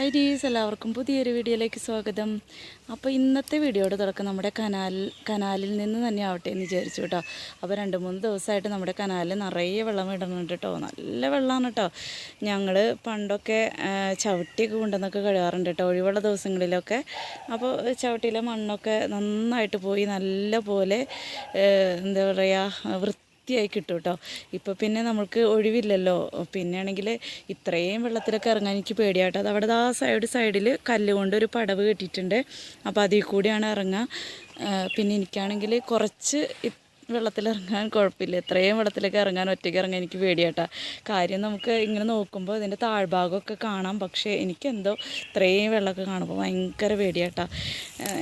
High ഡീസ് എല്ലാവർക്കും പുതിയൊരു വീഡിയോയിലേക്ക് സ്വാഗതം. അപ്പോൾ ഇന്നത്തെ വീഡിയോയുടെ തുടക്കം നമ്മുടെ കനാൽ കനാലിൽ നിന്ന് തന്നെ ആവട്ടെ എന്ന് വിചാരിച്ചു കേട്ടോ. അപ്പോൾ രണ്ട് മൂന്ന് ദിവസമായിട്ട് നമ്മുടെ കനാലിൽ നിറയെ വെള്ളം ഇടുന്നുണ്ട് കേട്ടോ. നല്ല വെള്ളമാണ് കേട്ടോ. ഞങ്ങൾ പണ്ടൊക്കെ ചവിട്ടിയൊക്കെ കൊണ്ടുവന്നൊക്കെ കഴുകാറുണ്ട് കേട്ടോ ഒഴിവുള്ള ദിവസങ്ങളിലൊക്കെ. അപ്പോൾ ചവിട്ടിയിലെ മണ്ണൊക്കെ നന്നായിട്ട് പോയി നല്ല പോലെ എന്താ പറയുക വൃത്തി വൃത്തിയായി കിട്ടും കേട്ടോ ഇപ്പോൾ പിന്നെ നമുക്ക് ഒഴിവില്ലല്ലോ. പിന്നെ ആണെങ്കിൽ ഇത്രയും വെള്ളത്തിലൊക്കെ ഇറങ്ങാൻ എനിക്ക് പേടിയാട്ടോ. അത് അവിടെ ആ സൈഡ് സൈഡിൽ കല്ലുകൊണ്ട് ഒരു പടവ് കെട്ടിയിട്ടുണ്ട്. അപ്പോൾ അതിൽ കൂടിയാണ് ഇറങ്ങുക. പിന്നെ എനിക്കാണെങ്കിൽ കുറച്ച് ഇ- വെള്ളത്തിലിറങ്ങാൻ കുഴപ്പമില്ല. എത്രയും വെള്ളത്തിലേക്ക് ഇറങ്ങാൻ ഒറ്റയ്ക്ക് ഇറങ്ങാൻ എനിക്ക് പേടിയാട്ടാ. കാര്യം നമുക്ക് ഇങ്ങനെ നോക്കുമ്പോൾ ഇതിന്റെ താഴ്ഭാഗമൊക്കെ കാണാം. പക്ഷേ എനിക്കെന്തോ ഇത്രയും വെള്ളമൊക്കെ കാണുമ്പോൾ ഭയങ്കര പേടിയാട്ടാ.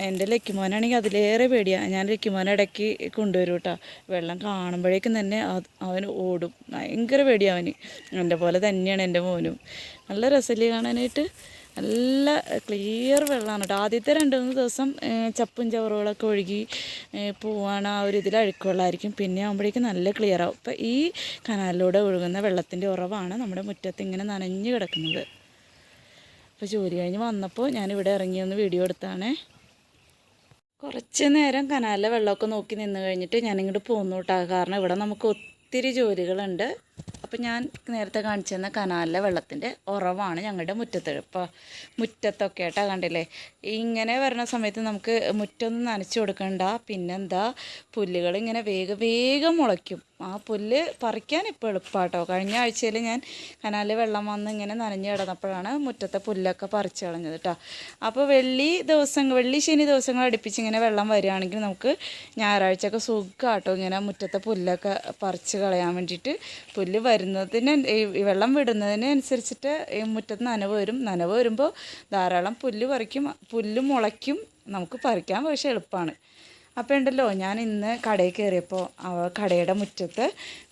എന്റെ ലക്കിമോനാണെങ്കിൽ അതിലേറെ പേടിയാണ് ഞാൻ ലക്കിമോനെ ഇടയ്ക്ക് കൊണ്ടുവരും കേട്ടോ. വെള്ളം കാണുമ്പോഴേക്കും തന്നെ അവൻ ഓടും. ഭയങ്കര പേടിയാണ് അവന്. എന്റെ പോലെ തന്നെയാണ് എന്റെ മോനും. നല്ല രസമല്ലേ കാണാനായിട്ട്? നല്ല ക്ലിയർ വെള്ളമാണ് കേട്ടോ ആദ്യത്തെ രണ്ട് മൂന്ന് ദിവസം ചപ്പും ചവറുകളൊക്കെ ഒഴുകി പോവാണ് ആ ഒരു ഇതിൽ അഴുക്കുള്ളായിരിക്കും പിന്നെ ആകുമ്പോഴേക്കും നല്ല ക്ലിയർ ആവും. അപ്പം ഈ കനാലിലൂടെ ഒഴുകുന്ന വെള്ളത്തിന്റെ ഉറവാണ് നമ്മുടെ മുറ്റത്ത് ഇങ്ങനെ നനഞ്ഞു കിടക്കുന്നത്. അപ്പോൾ ജോലി കഴിഞ്ഞ് വന്നപ്പോൾ ഞാനിവിടെ ഇറങ്ങി ഒന്ന് വീഡിയോ എടുത്താണേ. കുറച്ച് നേരം കനാലിലെ വെള്ളമൊക്കെ നോക്കി നിന്ന് കഴിഞ്ഞിട്ട് ഞാനിങ്ങോട്ട് പോന്നു കാരണം ഇവിടെ നമുക്ക് ഒത്തിരി ജോലികളുണ്ട്. അപ്പം ഞാൻ നേരത്തെ കാണിച്ചു തന്ന കനാലിലെ വെള്ളത്തിന്റെ ഉറവാണ് ഞങ്ങളുടെ മുറ്റത്ത്. ഇപ്പോൾ മുറ്റത്തൊക്കെ ആയിട്ടാ കണ്ടില്ലേ? ഇങ്ങനെ വരുന്ന സമയത്ത് നമുക്ക് മുറ്റൊന്നും നനച്ചു കൊടുക്കണ്ട. പിന്നെന്താ? പുല്ലുകൾ ഇങ്ങനെ വേഗം വേഗം മുളയ്ക്കും. ആ പുല്ല് പറിക്കാൻ ഇപ്പോൾ എളുപ്പമാട്ടോ കഴിഞ്ഞ ആഴ്ചയിൽ ഞാൻ കനാലിൽ വെള്ളം വന്ന് ഇങ്ങനെ നനഞ്ഞു കിടന്നപ്പോഴാണ് മുറ്റത്തെ പുല്ലൊക്കെ പറിച്ചു കളഞ്ഞത് കേട്ടോ അപ്പോൾ വെള്ളി ദിവസം വെള്ളി ശനി ദിവസങ്ങൾ അടുപ്പിച്ച് ഇങ്ങനെ വെള്ളം വരികയാണെങ്കിൽ നമുക്ക് ഞായറാഴ്ചയൊക്കെ സുഖമാട്ടോ ഇങ്ങനെ മുറ്റത്തെ പുല്ലൊക്കെ പറിച്ച് കളയാൻ വേണ്ടിയിട്ട്. പുല്ല് വരുന്നതിന് ഈ വെള്ളം വിടുന്നതിന് അനുസരിച്ചിട്ട് ഈ മുറ്റത്ത് നനവ് വരും. നനവ് വരുമ്പോൾ ധാരാളം പുല്ല് പറിക്കും. പുല്ല് മുളയ്ക്കും. നമുക്ക് പറിക്കാൻ പക്ഷേ എളുപ്പമാണ് അപ്പോൾ ഉണ്ടല്ലോ ഞാൻ ഇന്ന് കടയിൽ കയറിയപ്പോൾ കടയുടെ മുറ്റത്ത്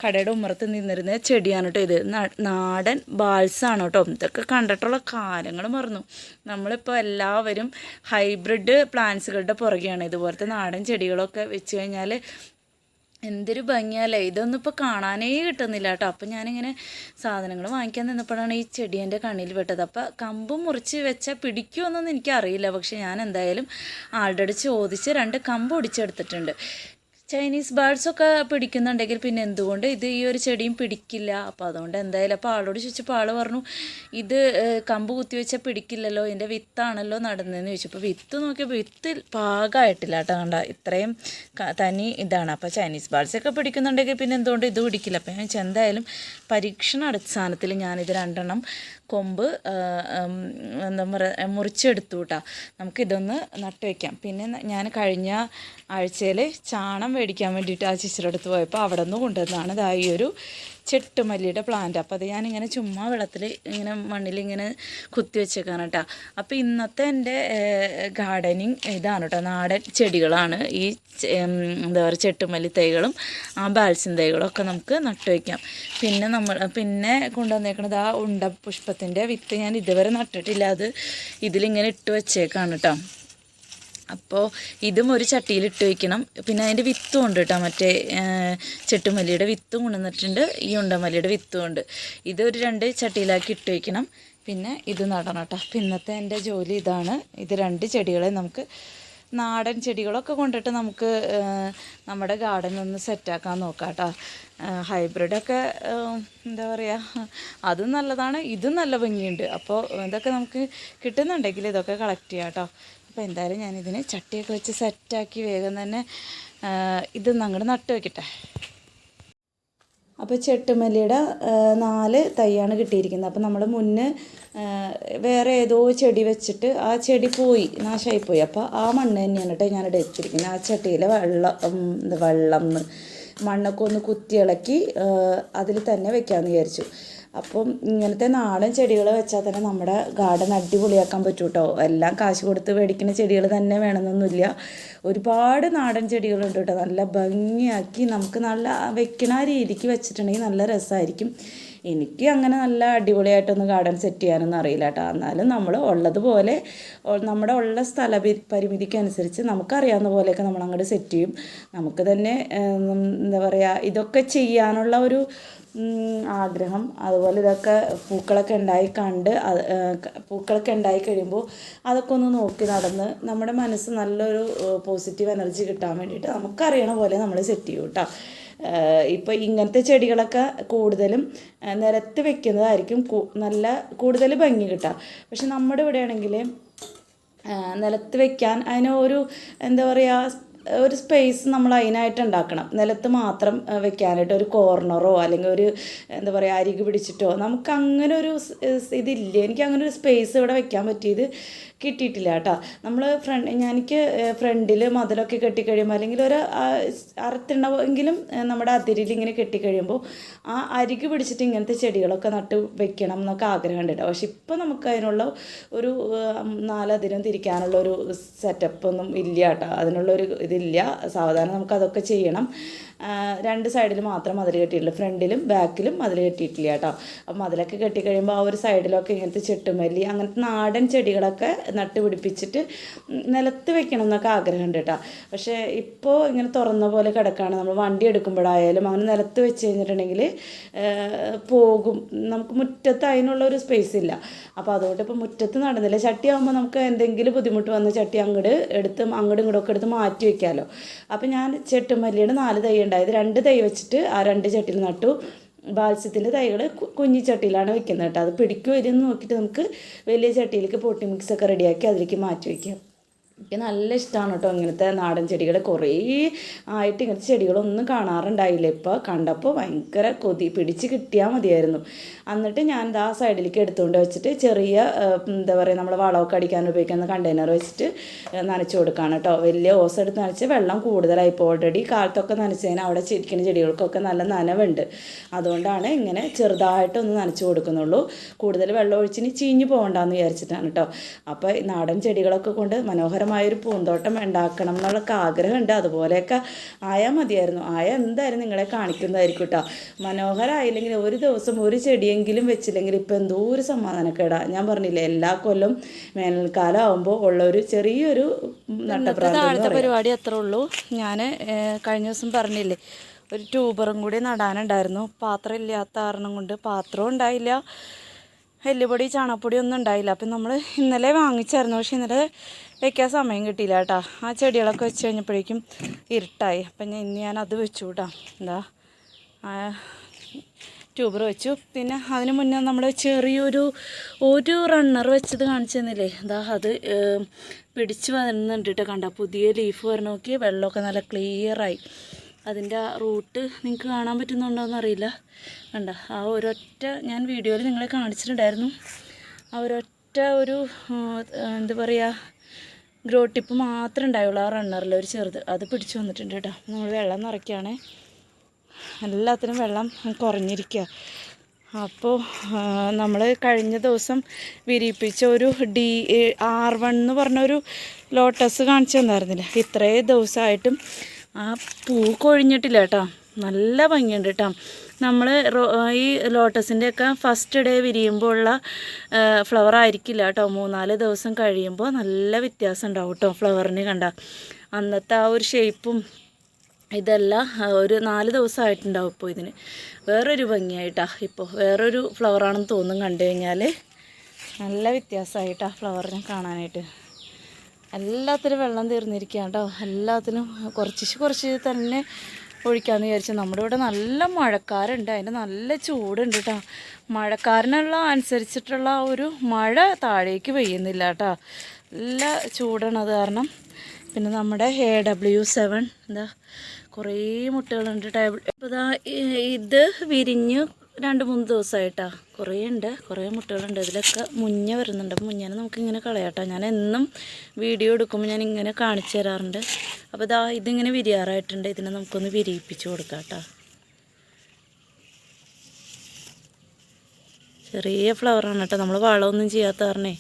കടയുടെ ഉമ്മറത്ത് നിന്നിരുന്ന ചെടിയാണ് കേട്ടോ ഇത്. നാടൻ ബാൾസാണ് കേട്ടോ. ഇതൊക്കെ കണ്ടിട്ടുള്ള കാലങ്ങൾ മറന്നു. നമ്മളിപ്പോൾ എല്ലാവരും ഹൈബ്രിഡ് പ്ലാന്റ്സുകളുടെ പുറകെയാണ്. ഇതുപോലത്തെ നാടൻ ചെടികളൊക്കെ വെച്ച് കഴിഞ്ഞാൽ എന്തൊരു ഭംഗിയല്ലേ. ഇതൊന്നും ഇപ്പോൾ കാണാനേ കിട്ടുന്നില്ല കേട്ടോ. അപ്പം ഞാനിങ്ങനെ സാധനങ്ങൾ വാങ്ങിക്കാൻ നിന്നപ്പോഴാണ് ഈ ചെടി എന്റെ കണ്ണിൽ പെട്ടത്. അപ്പോൾ കമ്പ് മുറിച്ച് വെച്ചാൽ പിടിക്കുമെന്നൊന്നും എനിക്കറിയില്ല. പക്ഷേ ഞാൻ എന്തായാലും അടുത്ത് ചോദിച്ച് രണ്ട് കമ്പ് ഒടിച്ചെടുത്തിട്ടുണ്ട്. ചൈനീസ് ബേർഡ്സ് ഒക്കെ പിടിക്കുന്നുണ്ടെങ്കിൽ പിന്നെ എന്തുകൊണ്ട് ഇത് ഈ ഒരു ചെടിയും പിടിക്കില്ല? അപ്പോൾ അതുകൊണ്ട് എന്തായാലും അപ്പോൾ ആളോട് ചോദിച്ചപ്പോൾ ആൾ പറഞ്ഞു ഇത് കമ്പ് കുത്തി വെച്ചാൽ പിടിക്കില്ലല്ലോ ഇതിന്റെ വിത്താണല്ലോ നടുന്നതെന്ന് ചോദിച്ചപ്പോൾ വിത്ത് നോക്കിയപ്പോൾ വിത്ത് പാകമായിട്ടില്ല കേട്ടോ കണ്ട ഇത്രയും തനി ഇതാണ്. അപ്പോൾ ചൈനീസ് ബേർഡ്സ് ഒക്കെ പിടിക്കുന്നുണ്ടെങ്കിൽ പിന്നെ എന്തുകൊണ്ട് ഇത് പിടിക്കില്ല? അപ്പോൾ ഞാൻ എന്തായാലും പരീക്ഷണ അടിസ്ഥാനത്തിൽ ഞാനിത് രണ്ടെണ്ണം കൊമ്പ് എന്താ പറയുക മുറിച്ചെടുത്തു കേട്ടോ. നമുക്കിതൊന്ന് നട്ടുവെക്കാം പിന്നെ ഞാൻ കഴിഞ്ഞ ആഴ്ചയിൽ ചാണം മേടിക്കാൻ വേണ്ടിയിട്ട് ആ ചേച്ചിയുടെ അടുത്ത് പോയപ്പോൾ അവിടെ നിന്ന് കൊണ്ടുവന്നതാണ്. ഇതാ ഈ ഒരു ചെട്ടുമല്ലിയുടെ പ്ലാന്റ് അപ്പോൾ അത് ഞാനിങ്ങനെ ചുമ്മാ വെള്ളത്തിൽ ഇങ്ങനെ മണ്ണിൽ ഇങ്ങനെ കുത്തി വെച്ചേക്കാണ് കേട്ടോ അപ്പോൾ ഇന്നത്തെ എന്റെ ഗാർഡനിങ് ഇതാണ് കേട്ടോ നാടൻ ചെടികളാണ്. ഈ എന്താ പറയുക ചെട്ടുമല്ലി തൈകളും ആ ബാൽസിൻ തൈകളും ഒക്കെ നമുക്ക് നട്ടു വയ്ക്കാം പിന്നെ നമ്മൾ പിന്നെ കൊണ്ടുവന്നേക്കണത് ആ ഉണ്ട പുഷ്പത്തിന്റെ വിത്ത് ഞാൻ ഇതുവരെ നട്ടിട്ടില്ല. അത് ഇതിലിങ്ങനെ ഇട്ട് വെച്ചേക്കാണ് കേട്ടോ അപ്പോൾ ഇതും ഒരു ചട്ടിയിൽ ഇട്ട് വയ്ക്കണം പിന്നെ അതിന്റെ വിത്തും ഉണ്ട് കേട്ടോ മറ്റേ ചെട്ടുമല്ലിയുടെ വിത്തും കൊണ്ടുവന്നിട്ടുണ്ട്. ഈ ഉണ്ടമല്ലിയുടെ വിത്തും ഉണ്ട്. ഇതൊരു രണ്ട് ചട്ടിയിലാക്കി ഇട്ട് വയ്ക്കണം പിന്നെ ഇത് നടണം കേട്ടോ അപ്പം ഇന്നത്തെ എന്റെ ജോലി ഇതാണ്. ഇത് രണ്ട് ചെടികളെ നമുക്ക് നാടൻ ചെടികളൊക്കെ കൊണ്ടിട്ട് നമുക്ക് നമ്മുടെ ഗാർഡൻ ഒന്ന് സെറ്റാക്കാൻ നോക്കാം കേട്ടോ ഹൈബ്രിഡൊക്കെ എന്താ പറയുക അതും നല്ലതാണ് ഇതും നല്ല ഭംഗിയുണ്ട്. അപ്പോൾ ഇതൊക്കെ നമുക്ക് കിട്ടുന്നുണ്ടെങ്കിൽ ഇതൊക്കെ കളക്ട് ചെയ്യാം കേട്ടോ അപ്പോൾ എന്തായാലും ഞാനിതിന് ചട്ടിയൊക്കെ വെച്ച് സെറ്റാക്കി വേഗം തന്നെ ഇത് അങ്ങോട്ട് നട്ട് വെക്കട്ടെ. അപ്പോൾ ചെട്ടുമല്ലിയുടെ നാല് തൈയാണ് കിട്ടിയിരിക്കുന്നത്. അപ്പോൾ നമ്മൾ മുന്നേ വേറെ ഏതോ ചെടി വെച്ചിട്ട് ആ ചെടി പോയി നാശമായി പോയി അപ്പോൾ ആ മണ്ണ് തന്നെയാണ് കേട്ടോ ഞാനിവിടെ വെച്ചിരിക്കുന്നത്. ആ ചട്ടിയിലെ വെള്ളം വെള്ളം മണ്ണൊക്കെ ഒന്ന് കുത്തി ഇളക്കി അതിൽ തന്നെ വെക്കാമെന്ന് വിചാരിച്ചു. അപ്പം ഇങ്ങനത്തെ നാടൻ ചെടികൾ വെച്ചാൽ തന്നെ നമ്മുടെ ഗാർഡൻ അടിപൊളിയാക്കാൻ പറ്റും കേട്ടോ എല്ലാം കാശ് കൊടുത്ത് മേടിക്കുന്ന ചെടികൾ തന്നെ വേണമെന്നൊന്നുമില്ല. ഒരുപാട് നാടൻ ചെടികളുണ്ട് കേട്ടോ. നല്ല ഭംഗിയാക്കി നമുക്ക് നല്ല വെക്കണ രീതിക്ക് വെച്ചിട്ടുണ്ടെങ്കിൽ നല്ല രസമായിരിക്കും എനിക്ക് അങ്ങനെ നല്ല അടിപൊളിയായിട്ടൊന്നും ഗാർഡൻ സെറ്റ് ചെയ്യാനൊന്നും അറിയില്ല കേട്ടോ. എന്നാലും നമ്മൾ ഉള്ളതുപോലെ നമ്മുടെ ഉള്ള സ്ഥല പരി- പരിമിതിക്കനുസരിച്ച് നമുക്കറിയാവുന്ന പോലെയൊക്കെ നമ്മൾ അങ്ങോട്ട് സെറ്റ് ചെയ്യും. നമുക്ക് തന്നെ എന്താ പറയുക ഇതൊക്കെ ചെയ്യാനുള്ള ഒരു ആഗ്രഹം. അതുപോലെ ഇതൊക്കെ പൂക്കളൊക്കെ ഉണ്ടായി കണ്ട് പൂക്കളൊക്കെ ഉണ്ടായി കഴിയുമ്പോൾ അതൊക്കെ ഒന്ന് നോക്കി നടന്ന് നമ്മുടെ മനസ്സ് നല്ലൊരു പോസിറ്റീവ് എനർജി കിട്ടാൻ വേണ്ടിയിട്ട് നമുക്കറിയണ പോലെ നമ്മൾ സെറ്റ് ചെയ്യും കേട്ടോ ഇപ്പോൾ ഇങ്ങനത്തെ ചെടികളൊക്കെ കൂടുതലും നിരത്തി വെക്കുന്നതായിരിക്കും നല്ല കൂടുതൽ ഭംഗി കിട്ടുക പക്ഷെ നമ്മുടെ ഇവിടെ നിലത്ത് വെക്കാൻ അതിന് ഒരു എന്താ പറയുക ഒരു സ്പേസ് നമ്മൾ അതിനായിട്ട് ഉണ്ടാക്കണം നിലത്ത് മാത്രം വെക്കാനായിട്ട് ഒരു കോർണറോ അല്ലെങ്കിൽ ഒരു എന്താ പറയുക അരികു പിടിച്ചിട്ടോ നമുക്ക് അങ്ങനെ ഒരു ഇതില്ല? എനിക്ക് അങ്ങനെ ഒരു സ്പേസ് ഇവിടെ വെക്കാൻ പറ്റിയത് കിട്ടിയിട്ടില്ല കേട്ടോ. നമ്മൾ ഫ്രണ്ട് എനിക്ക് ഫ്രണ്ടിൽ മതിലൊക്കെ കെട്ടിക്കഴിയുമ്പോൾ അല്ലെങ്കിൽ ഒരു അറുത്തിണ്ടെങ്കിലും നമ്മുടെ അതിരിൽ ഇങ്ങനെ കെട്ടിക്കഴിയുമ്പോൾ ആ അരിക്ക് പിടിച്ചിട്ട് ഇങ്ങനത്തെ ചെടികളൊക്കെ നട്ട് വെക്കണം എന്നൊക്കെ ആഗ്രഹമുണ്ട് കേട്ടോ. പക്ഷെ ഇപ്പോൾ നമുക്ക് അതിനുള്ള ഒരു നാലതിരം തിരിക്കാനുള്ള ഒരു സെറ്റപ്പ് ഒന്നും ഇല്ല കേട്ടോ. അതിനുള്ള ഒരു ഇതില്ല. സാവധാനം നമുക്ക് അതൊക്കെ ചെയ്യണം. രണ്ട് സൈഡിൽ മാത്രം മതിൽ കെട്ടിയിട്ടുള്ളൂ. ഫ്രണ്ടിലും ബാക്കിലും മതിൽ കെട്ടിയിട്ടില്ല കേട്ടോ. അപ്പം മതിലൊക്കെ കെട്ടിക്കഴിയുമ്പോൾ ആ ഒരു സൈഡിലൊക്കെ ഇങ്ങനത്തെ ചെട്ടുമല്ലി അങ്ങനത്തെ നാടൻ ചെടികളൊക്കെ നട്ട് പിടിപ്പിച്ചിട്ട് നിലത്ത് വെക്കണം എന്നൊക്കെ ആഗ്രഹമുണ്ട് കേട്ടോ. പക്ഷേ ഇപ്പോൾ ഇങ്ങനെ തുറന്ന പോലെ കിടക്കുകയാണ് നമ്മൾ വണ്ടി എടുക്കുമ്പോഴായാലും അങ്ങനെ നിലത്ത് വെച്ച് കഴിഞ്ഞിട്ടുണ്ടെങ്കിൽ പോകും. നമുക്ക് മുറ്റത്ത് അതിനുള്ള ഒരു സ്പേസ് ഇല്ല. അപ്പോൾ അതുകൊണ്ട് ഇപ്പോൾ മുറ്റത്ത് നടന്നില്ല. ചട്ടി ആകുമ്പോൾ നമുക്ക് എന്തെങ്കിലും ബുദ്ധിമുട്ട് വന്ന് ചട്ടി അങ്ങോട്ട് എടുത്ത് അങ്ങോട്ടും ഇങ്ങോട്ടും ഒക്കെ എടുത്ത് മാറ്റി വയ്ക്കാമല്ലോ അപ്പോൾ ഞാൻ ചെട്ടുമല്ലിയുടെ നാല് തൈ ഉണ്ടായത് രണ്ട് തൈ വെച്ചിട്ട് ആ രണ്ട് ചട്ടിയിൽ നട്ടു. ബാൽസ്യത്തിന്റെ തൈകൾ കുഞ്ഞി ചട്ടിയിലാണ് വെക്കുന്നത് കേട്ടോ. അത് പിടിക്കുമോ ഇല്ലെന്ന് നോക്കിയിട്ട് നമുക്ക് വലിയ ചട്ടിയിലേക്ക് പൊട്ടി മിക്സ് ഒക്കെ റെഡിയാക്കി അതിലേക്ക് മാറ്റി വയ്ക്കാം എനിക്ക് നല്ല ഇഷ്ടമാണ് കേട്ടോ ഇങ്ങനത്തെ നാടൻ ചെടികൾ കുറേ ആയിട്ട് ഇങ്ങനത്തെ ചെടികളൊന്നും കാണാറുണ്ടായില്ല. ഇപ്പോൾ കണ്ടപ്പോൾ ഭയങ്കര കൊതി. പിടിച്ച് കിട്ടിയാൽ മതിയായിരുന്നു. എന്നിട്ട് ഞാൻ ആ സൈഡിലേക്ക് എടുത്തുകൊണ്ട് വെച്ചിട്ട് ചെറിയ എന്താ പറയുക നമ്മൾ വളമൊക്കെ അടിക്കാൻ ഉപയോഗിക്കുന്ന കണ്ടെയ്നർ വെച്ചിട്ട് നനച്ച് കൊടുക്കുകയാണ് കേട്ടോ. വലിയ ഓസ് എടുത്ത് നനച്ച് വെള്ളം കൂടുതലായി. ഇപ്പോൾ ഓൾറെഡി കാലത്തൊക്കെ നനച്ചതിന് അവിടെ ചിരിക്കുന്ന ചെടികൾക്കൊക്കെ നല്ല നനവുണ്ട്. അതുകൊണ്ടാണ് ഇങ്ങനെ ചെറുതായിട്ടൊന്ന് നനച്ച് കൊടുക്കുന്നുള്ളൂ. കൂടുതൽ വെള്ളം ഒഴിച്ചിന് ചീഞ്ഞ് പോകണ്ടെന്ന് വിചാരിച്ചിട്ടാണ് കേട്ടോ. അപ്പോൾ നാടൻ ചെടികളൊക്കെ കൊണ്ട് മനോഹരമായൊരു പൂന്തോട്ടം ഉണ്ടാക്കണം എന്നുള്ളൊക്കെ ആഗ്രഹമുണ്ട് അതുപോലെയൊക്കെ ആയാൽ മതിയായിരുന്നു. ആയ എന്തായാലും നിങ്ങളെ കാണിക്കുന്നതായിരിക്കും കേട്ടോ മനോഹരമായില്ലെങ്കിൽ ഒരു ദിവസം ഒരു ചെടിയെങ്കിലും വെച്ചില്ലെങ്കിൽ ഇപ്പം എന്തോ ഒരു സമാധാനക്കേടാ. ഞാൻ പറഞ്ഞില്ലേ എല്ലാ കൊല്ലം വേനൽക്കാലം ആകുമ്പോൾ ഉള്ള ഒരു ചെറിയൊരു നട്ടപ്രാണത്തെ താഴത്തെ പരിപാടി അത്ര ഉള്ളൂ. ഞാൻ കഴിഞ്ഞ ദിവസം പറഞ്ഞില്ലേ ഒരു ട്യൂബറും കൂടി നടാനുണ്ടായിരുന്നു. പാത്രം ഇല്ലാത്ത കാരണം കൊണ്ട് പാത്രവും ഉണ്ടായില്ല. എല്ലുപൊടി ചാണകപ്പൊടി ഒന്നും ഉണ്ടായില്ല. അപ്പം നമ്മൾ ഇന്നലെ വാങ്ങിച്ചായിരുന്നു. പക്ഷേ ഇന്നലെ വെക്കാൻ സമയം കിട്ടിയില്ല കേട്ടോ. ആ ചെടികളൊക്കെ വെച്ച് കഴിഞ്ഞപ്പോഴേക്കും ഇരുട്ടായി. അപ്പം ഞാൻ ഇന്ന് ഞാൻ അത് വെച്ചു കേട്ടോ എന്താ ട്യൂബർ വെച്ചു. പിന്നെ അതിന് മുന്നേ നമ്മൾ ചെറിയൊരു ഒരു റണ്ണർ വെച്ചത് കാണിച്ചു തന്നില്ലേ? എന്താ അത് പിടിച്ച് വരുന്നുണ്ട് കേട്ടോ കണ്ട? പുതിയ ലീഫ് വരണ നോക്കി. വെള്ളമൊക്കെ നല്ല ക്ലിയറായി അതിന്റെ ആ റൂട്ട് നിങ്ങൾക്ക് കാണാൻ പറ്റുന്നുണ്ടോ എന്നറിയില്ല. കണ്ട? ആ ഒരൊറ്റ ഞാൻ വീഡിയോയിൽ നിങ്ങളെ കാണിച്ചിട്ടുണ്ടായിരുന്നു. ആ ഒരൊറ്റ ഒരു എന്താ പറയുക ഗ്രോ ടിപ്പ് മാത്രമേ ഉണ്ടായുള്ളൂ ആ റണ്ണറിൽ ഒരു ചെറുത്. അത് പിടിച്ചു വന്നിട്ടുണ്ട് കേട്ടോ. നമ്മൾ വെള്ളം നിറയ്ക്കുകയാണേ എല്ലാത്തിനും വെള്ളം കുറഞ്ഞിരിക്കുക അപ്പോൾ നമ്മൾ കഴിഞ്ഞ ദിവസം വിരിയിപ്പിച്ച ഒരു ഡി ആർ വൺ എന്ന് പറഞ്ഞൊരു ലോട്ടസ് കാണിച്ചു തന്നായിരുന്നില്ല? ഇത്രയും ദിവസമായിട്ടും ആ പൂ കൊഴിഞ്ഞിട്ടില്ല കേട്ടോ. നല്ല ഭംഗിയുണ്ട് കേട്ടോ. നമ്മൾ ഈ ലോട്ടസിന്റെ ഒക്കെ ഫസ്റ്റ് ഡേ വിരിയുമ്പോൾ ഉള്ള ഫ്ലവർ ആയിരിക്കില്ല കേട്ടോ. മൂന്നാൽ ദിവസം കഴിയുമ്പോൾ നല്ല വ്യത്യാസം ഉണ്ടാവും കേട്ടോ ഫ്ലവറിന് കണ്ട. അന്നത്തെ ആ ഒരു ഷേപ്പും ഇതെല്ലാം ഒരു നാല് ദിവസമായിട്ടുണ്ടാവും ഇപ്പോൾ ഇതിന്. വേറൊരു ഭംഗിയായിട്ടാണ് ഇപ്പോൾ വേറൊരു ഫ്ലവറാണെന്ന് തോന്നും കണ്ടു കഴിഞ്ഞാൽ നല്ല വ്യത്യാസമായിട്ടാണ് ഫ്ലവറിനെ കാണാനായിട്ട്. എല്ലാത്തിനും വെള്ളം തീർന്നിരിക്കുക കേട്ടോ. എല്ലാത്തിനും കുറച്ച് കുറച്ച് തന്നെ ഒഴിക്കാമെന്ന് വിചാരിച്ചു നമ്മുടെ ഇവിടെ നല്ല മഴക്കാരുണ്ട്. അതിന് നല്ല ചൂടുണ്ട് കേട്ടോ മഴക്കാരനുള്ള അനുസരിച്ചിട്ടുള്ള ഒരു മഴ താഴേക്ക് പെയ്യുന്നില്ല കേട്ടോ നല്ല ചൂടാണ് അത് കാരണം. പിന്നെ നമ്മുടെ എ ഡബ്ല്യു സെവൻ എന്താ കുറേ മുട്ടകളുണ്ട് ടേബിൾ ഇപ്പോൾ ഇത് വിരിഞ്ഞ് രണ്ട് മൂന്ന് ദിവസമായിട്ടാ. കുറേ ഉണ്ട് കുറേ മുട്ടകളുണ്ട്. ഇതിലൊക്കെ മുഞ്ഞ വരുന്നുണ്ട്. അപ്പം മുഞ്ഞനെ നമുക്കിങ്ങനെ കളയാട്ടോ. ഞാൻ എന്നും വീഡിയോ എടുക്കുമ്പോൾ ഞാൻ ഇങ്ങനെ കാണിച്ചു തരാറുണ്ട്. അപ്പോൾ ഇതാ ഇതിങ്ങനെ വിരിയാറായിട്ടുണ്ട്. ഇതിനെ നമുക്കൊന്ന് വിരിയിപ്പിച്ച് കൊടുക്കാം ചെറിയ ഫ്ലവറാണ് കേട്ടോ. നമ്മൾ വളമൊന്നും ചെയ്യാത്ത കാരണേ.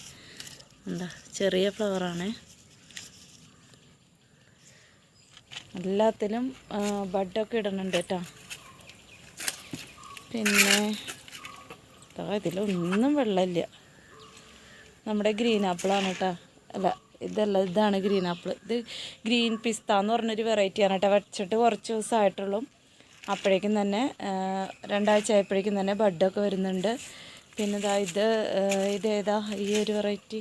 എന്താ? ചെറിയ ഫ്ലവറാണേ എല്ലാത്തിലും ബഡൊക്കെ ഇടുന്നുണ്ട് കേട്ടോ. പിന്നെ ഇതിലൊന്നും വെള്ളമില്ല. നമ്മുടെ ഗ്രീൻ ആപ്പിളാണ് കേട്ടോ അല്ല ഇതല്ല ഇതാണ് ഗ്രീൻ ആപ്പിൾ ഇത് ഗ്രീൻ പിസ്ത എന്ന് പറഞ്ഞൊരു വെറൈറ്റിയാണ് കേട്ടോ വെച്ചിട്ട് കുറച്ച് ദിവസമായിട്ടുള്ളൂ അപ്പോഴേക്കും തന്നെ രണ്ടാഴ്ച ആയപ്പോഴേക്കും തന്നെ ബഡൊക്കെ വരുന്നുണ്ട്. പിന്നെ ഇതാ ഇത് ഇതേതാ ഈ ഒരു വെറൈറ്റി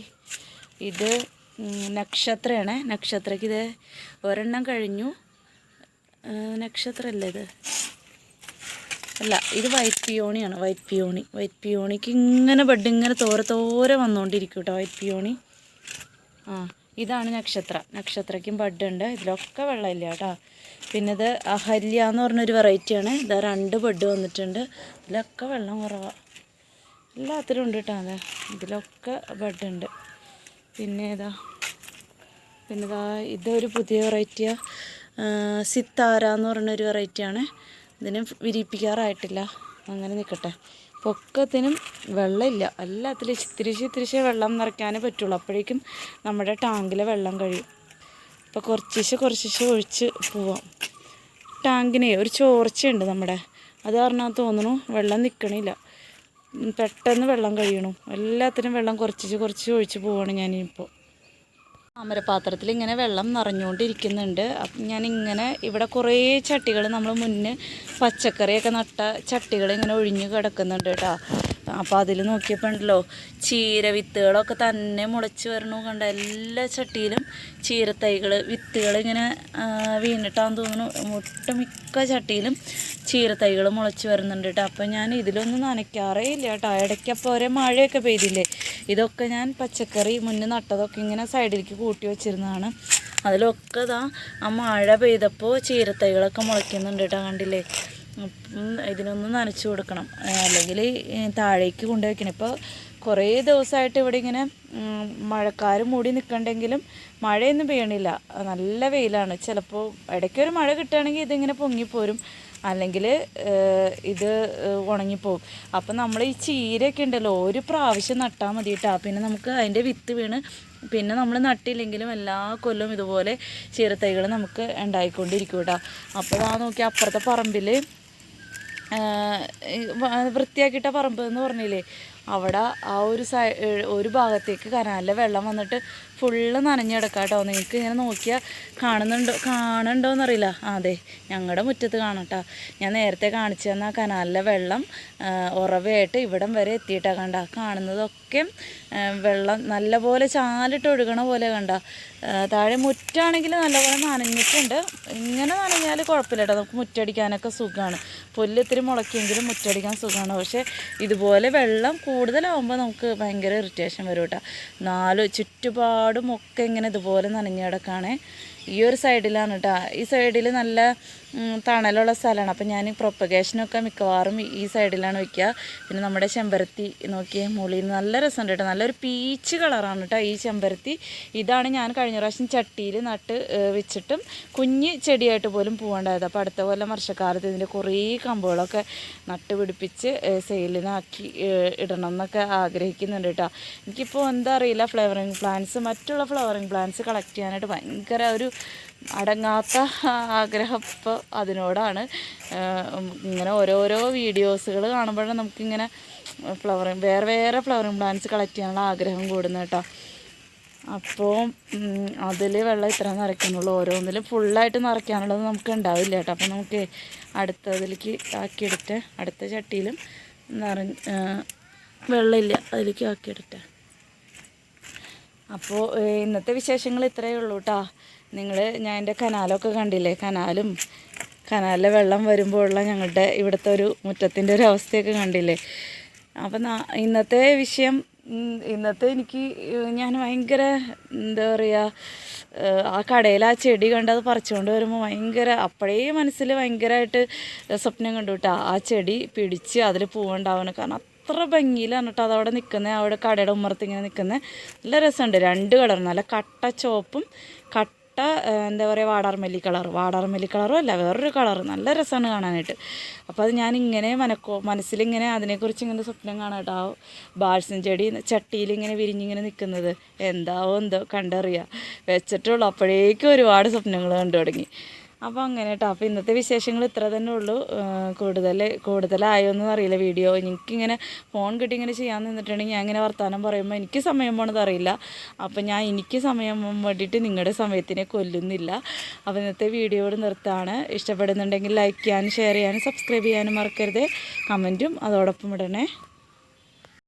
ഇത് നക്ഷത്രയാണ്. നക്ഷത്രയ്ക്ക് ഇത് ഒരെണ്ണം കഴിഞ്ഞു. നക്ഷത്രമല്ലേ ഇത്? അല്ല ഇത് വൈറ്റ് പിയോണിയാണ് വൈറ്റ് പിയോണി വൈറ്റ് പിയോണിക്ക് ഇങ്ങനെ ബഡ് ഇങ്ങനെ തോര തോര വന്നുകൊണ്ടിരിക്കും കേട്ടോ വൈറ്റ് പിയോണി ആ ഇതാണ് നക്ഷത്ര. നക്ഷത്രയ്ക്കും ബഡ് ഉണ്ട്. ഇതിലൊക്കെ വെള്ളമില്ല കേട്ടോ പിന്നെ ഇത് അഹല്യ എന്ന് പറഞ്ഞൊരു വെറൈറ്റിയാണ് ഇതാ രണ്ട് ബഡ് വന്നിട്ടുണ്ട്. ഇതിലൊക്കെ വെള്ളം കുറവാണ് എല്ലാത്തിലും ഉണ്ട് കേട്ടോ അതെ. ഇതിലൊക്കെ ബഡ് ഉണ്ട്. പിന്നെ ഇതാ പിന്നെ ഇതാ ഇതൊരു പുതിയ വെറൈറ്റിയാണ് സിത്താര എന്ന് പറഞ്ഞൊരു വെറൈറ്റിയാണ് ഇതിന് വിരിയിപ്പിക്കാറായിട്ടില്ല അങ്ങനെ നിൽക്കട്ടെ പൊക്കത്തിനും വെള്ളമില്ല. എല്ലാത്തിലും തിരിച്ച് ഇത്തിരിശേ വെള്ളം നിറയ്ക്കാനേ പറ്റുള്ളൂ. അപ്പോഴേക്കും നമ്മുടെ ടാങ്കിലെ വെള്ളം കഴിയും. അപ്പോൾ കുറച്ചിശെ കുറച്ചിശെ ഒഴിച്ച് പോവാം. ടാങ്കിനെ ഒരു ചോർച്ചയുണ്ട് നമ്മുടെ. അത് കാരണം തോന്നുന്നു വെള്ളം നിൽക്കണില്ല പെട്ടെന്ന് വെള്ളം കഴിയണു. എല്ലാത്തിനും വെള്ളം കുറച്ചിച്ച് കുറച്ച് ഒഴിച്ച് പോവാണ് ഞാനിപ്പോൾ താമരപാത്രത്തിൽ ഇങ്ങനെ വെള്ളം നിറഞ്ഞുകൊണ്ടിരിക്കുന്നുണ്ട്. അപ്പം ഞാനിങ്ങനെ ഇവിടെ കുറേ ചട്ടികൾ നമ്മൾ മുന്നേ പച്ചക്കറിയൊക്കെ നട്ട ചട്ടികൾ ഇങ്ങനെ ഒഴിഞ്ഞു കിടക്കുന്നുണ്ട് കേട്ടോ അപ്പോൾ അതിൽ നോക്കിയപ്പോൾ ഉണ്ടല്ലോ ചീര വിത്തുകളൊക്കെ തന്നെ മുളച്ച് വരണു കണ്ട എല്ലാ ചട്ടിയിലും ചീരത്തൈകൾ വിത്തുകൾ ഇങ്ങനെ വീണിട്ടാന്ന് തോന്നുന്നു. ഒട്ടുമിക്ക ചട്ടിയിലും ചീരത്തൈകൾ മുളച്ച് വരുന്നുണ്ട് കേട്ടോ. അപ്പോൾ ഞാൻ ഇതിലൊന്നും നനയ്ക്കാറേ ഇല്ല കേട്ടോ. ഇടയ്ക്കപ്പോൾ ഒരേ മഴയൊക്കെ പെയ്തില്ലേ? ഇതൊക്കെ ഞാൻ പച്ചക്കറി മുന്നേ നട്ടതൊക്കെ ഇങ്ങനെ സൈഡിലേക്ക് കൂട്ടി വെച്ചിരുന്നതാണ്. അതിലൊക്കെ ഇതാ ആ മഴ പെയ്തപ്പോൾ ചീരത്തൈകളൊക്കെ മുളയ്ക്കുന്നുണ്ട് കേട്ടോ കണ്ടില്ലേ? ഇതിനൊന്ന് നനച്ചു കൊടുക്കണം. അല്ലെങ്കിൽ താഴേക്ക് കൊണ്ടുവയ്ക്കണം ഇപ്പോൾ കുറേ ദിവസമായിട്ട് ഇവിടെ ഇങ്ങനെ മഴക്കാർ മൂടി നിൽക്കണ്ടെങ്കിലും മഴയൊന്നും പെയ്യണില്ല. നല്ല വെയിലാണ്. ചിലപ്പോൾ ഇടയ്ക്കൊരു മഴ കിട്ടുകയാണെങ്കിൽ ഇതിങ്ങനെ പൊങ്ങിപ്പോരും. അല്ലെങ്കിൽ ഇത് ഉണങ്ങിപ്പോകും അപ്പം നമ്മൾ ഈ ചീരയൊക്കെ ഉണ്ടല്ലോ ഒരു പ്രാവശ്യം നട്ടാൽ മതി കേട്ടോ പിന്നെ നമുക്ക് അതിന്റെ വിത്ത് വീണ് പിന്നെ നമ്മൾ നട്ടില്ലെങ്കിലും എല്ലാ കൊല്ലവും ഇതുപോലെ ചീരത്തൈകൾ നമുക്ക് ഉണ്ടായിക്കൊണ്ടിരിക്കും കേട്ടോ. അപ്പോൾ ആ നോക്കി അപ്പുറത്തെ പറമ്പിൽ വൃത്തിയാക്കിയിട്ട പറമ്പ് എന്ന് പറഞ്ഞില്ലേ? അവിടെ ആ ഒരു സൈ ഒരു ഭാഗത്തേക്ക് കനാലിലെ വെള്ളം വന്നിട്ട് ഫുള്ള് നനഞ്ഞെടുക്കാം കേട്ടോ നിങ്ങൾക്ക് ഇങ്ങനെ നോക്കിയാൽ കാണുന്നുണ്ടോ കാണുന്നുണ്ടോ എന്നറിയില്ല ആ അതെ ഞങ്ങളുടെ മുറ്റത്ത് കാണട്ടോ. ഞാൻ നേരത്തെ കാണിച്ചു തന്ന കനാലിലെ വെള്ളം ഉറവയായിട്ട് ഇവിടം വരെ എത്തിയിട്ടാണ് കണ്ട. കാണുന്നതൊക്കെ വെള്ളം നല്ലപോലെ ചാലിട്ട് ഒഴുകണ പോലെ കണ്ട. താഴെ മുറ്റാണെങ്കിൽ നല്ലപോലെ നനഞ്ഞിട്ടുണ്ട്. ഇങ്ങനെ നനഞ്ഞാൽ കുഴപ്പമില്ല കേട്ടോ നമുക്ക് മുറ്റടിക്കാനൊക്കെ സുഖമാണ് പുല്ല് ഇത്തിരി മുളക്കിയെങ്കിലും മുറ്റടിക്കാൻ സുഖമാണ് പക്ഷേ ഇതുപോലെ വെള്ളം കൂടുതലാവുമ്പോൾ നമുക്ക് ഭയങ്കര ഇറിറ്റേഷൻ വരും കേട്ടോ നാല് ചുറ്റുപാടും ഒക്കെ ഇങ്ങനെ ഇതുപോലെ നനഞ്ഞു കിടക്കുകയാണ് ഈ ഒരു സൈഡിലാണ് കേട്ടോ ഈ സൈഡിൽ നല്ല തണലുള്ള സ്ഥലമാണ്. അപ്പം ഞാൻ പ്രൊപ്പഗേഷനൊക്കെ മിക്കവാറും ഈ സൈഡിലാണ് വയ്ക്കുക പിന്നെ നമ്മുടെ ചെമ്പരത്തി നോക്കിയേ മുകളിൽ നല്ല രസമുണ്ട് കേട്ടോ. നല്ലൊരു പീച്ച് കളറാണ് കേട്ടോ ഈ ചെമ്പരത്തി. ഇതാണ് ഞാൻ കഴിഞ്ഞ പ്രാവശ്യം ചട്ടിയിൽ നട്ട് വെച്ചിട്ടും കുഞ്ഞ് ചെടിയായിട്ട് പോലും പോകേണ്ടത് അപ്പോൾ അടുത്ത കൊല്ലം വർഷക്കാലത്ത് ഇതിന്റെ കുറേ കമ്പുകളൊക്കെ നട്ട് പിടിപ്പിച്ച് സെയിലിനാക്കി ഇടണം എന്നൊക്കെ ആഗ്രഹിക്കുന്നുണ്ട് കേട്ടോ. എനിക്കിപ്പോൾ എന്താ അറിയില്ല ഫ്ലവറിങ് പ്ലാന്റ്സ് മറ്റുള്ള ഫ്ലവറിങ് പ്ലാന്റ്സ് കളക്ട് ചെയ്യാനായിട്ട് ഭയങ്കര ഒരു അടങ്ങാത്ത ആഗ്രഹം ഇപ്പോൾ അതിനോടാണ്. ഇങ്ങനെ ഓരോരോ വീഡിയോസുകൾ കാണുമ്പോഴാണ് നമുക്കിങ്ങനെ ഫ്ലവറിങ് വേറെ വേറെ ഫ്ലവറിങ് പ്ലാന്റ്സ് കളക്ട് ചെയ്യാനുള്ള ആഗ്രഹം കൂടുന്നത് കേട്ടോ. അപ്പോൾ അതിൽ വെള്ളം ഇത്ര നിറയ്ക്കുന്നുള്ളൂ ഓരോന്നിലും ഫുള്ളായിട്ട് നിറയ്ക്കാനുള്ളത് നമുക്ക് ഉണ്ടാവില്ല കേട്ടോ. അപ്പോൾ നമുക്ക് അടുത്തതിലേക്ക് ആക്കിയെടുത്ത് അടുത്ത ചട്ടിയിലും നിറ വെള്ളമില്ല. അതിലേക്ക് ആക്കിയെടുത്തേ. അപ്പോൾ ഇന്നത്തെ വിശേഷങ്ങൾ ഇത്രയേ ഉള്ളൂ കേട്ടോ. നിങ്ങൾ ഞാൻ എന്റെ കനാലൊക്കെ കണ്ടില്ലേ? കനാലും കനാലിലെ വെള്ളം വരുമ്പോഴുള്ള ഞങ്ങളുടെ ഇവിടുത്തെ ഒരു മുറ്റത്തിന്റെ ഒരു അവസ്ഥയൊക്കെ കണ്ടില്ലേ? അപ്പം ഇന്നത്തെ വിഷയം ഇന്നത്തെ എനിക്ക് ഞാൻ ഭയങ്കര എന്താ പറയുക ആ കടയിൽ ആ ചെടി കണ്ടത് പറിച്ചുകൊണ്ട് വരുമ്പോൾ ഭയങ്കര അപ്പോഴേ മനസ്സിൽ ഭയങ്കരമായിട്ട് സ്വപ്നം കണ്ടു കേട്ടോ. ആ ചെടി പിടിച്ച് അതിൽ പൂവുണ്ടാവണം കാരണം അത്ര ഭംഗിയിലാണ് കേട്ടോ. അതവിടെ നിൽക്കുന്നത് അവിടെ കടയുടെ ഉമ്മറത്ത് ഇങ്ങനെ നിൽക്കുന്നത് നല്ല രസമുണ്ട്. രണ്ട് കളർ. നല്ല കട്ട ചുവപ്പും കട്ട ആ, എന്താ പറയുക വാടാർമല്ലി കളർ വാടാർമല്ലി കളറും അല്ല വേറൊരു കളർ നല്ല രസമാണ് കാണാനായിട്ട്. അപ്പോൾ അത് ഞാൻ ഇങ്ങനെ മനക്കോ മനസ്സിലിങ്ങനെ അതിനെക്കുറിച്ച് ഇങ്ങനെ സ്വപ്നം കാണാട്ടോ. ആ ബാഴ്സൻ ചെടി ചട്ടിയിൽ ഇങ്ങനെ വിരിഞ്ഞിങ്ങനെ നിൽക്കുന്നത് എന്താവോ എന്തോ കണ്ടറിയാം. വെച്ചിട്ടുള്ളൂ. അപ്പോഴേക്കും ഒരുപാട് സ്വപ്നങ്ങൾ കണ്ടു തുടങ്ങി. അപ്പോൾ അങ്ങനെ കേട്ടോ അപ്പോൾ ഇന്നത്തെ വിശേഷങ്ങൾ ഇത്ര തന്നെ ഉള്ളൂ. കൂടുതൽ കൂടുതലായോന്നും അറിയില്ല വീഡിയോ. എനിക്കിങ്ങനെ ഫോൺ കിട്ടി ഇങ്ങനെ ചെയ്യാൻ നിന്നിട്ടുണ്ടെങ്കിൽ ഞാൻ ഇങ്ങനെ വർത്തമാനം പറയുമ്പോൾ എനിക്ക് സമയം പോണത് അറിയില്ല. അപ്പോൾ ഞാൻ എനിക്ക് സമയം വേണ്ടിയിട്ട് നിങ്ങളുടെ സമയത്തിനെ കൊല്ലുന്നില്ല. അപ്പോൾ ഇന്നത്തെ വീഡിയോയോട് നിർത്താണ്. ഇഷ്ടപ്പെടുന്നുണ്ടെങ്കിൽ ലൈക്ക് ചെയ്യാനും ഷെയർ ചെയ്യാനും സബ്സ്ക്രൈബ് ചെയ്യാനും മറക്കരുത്. കമന്റും അതോടൊപ്പം ഇടണേ.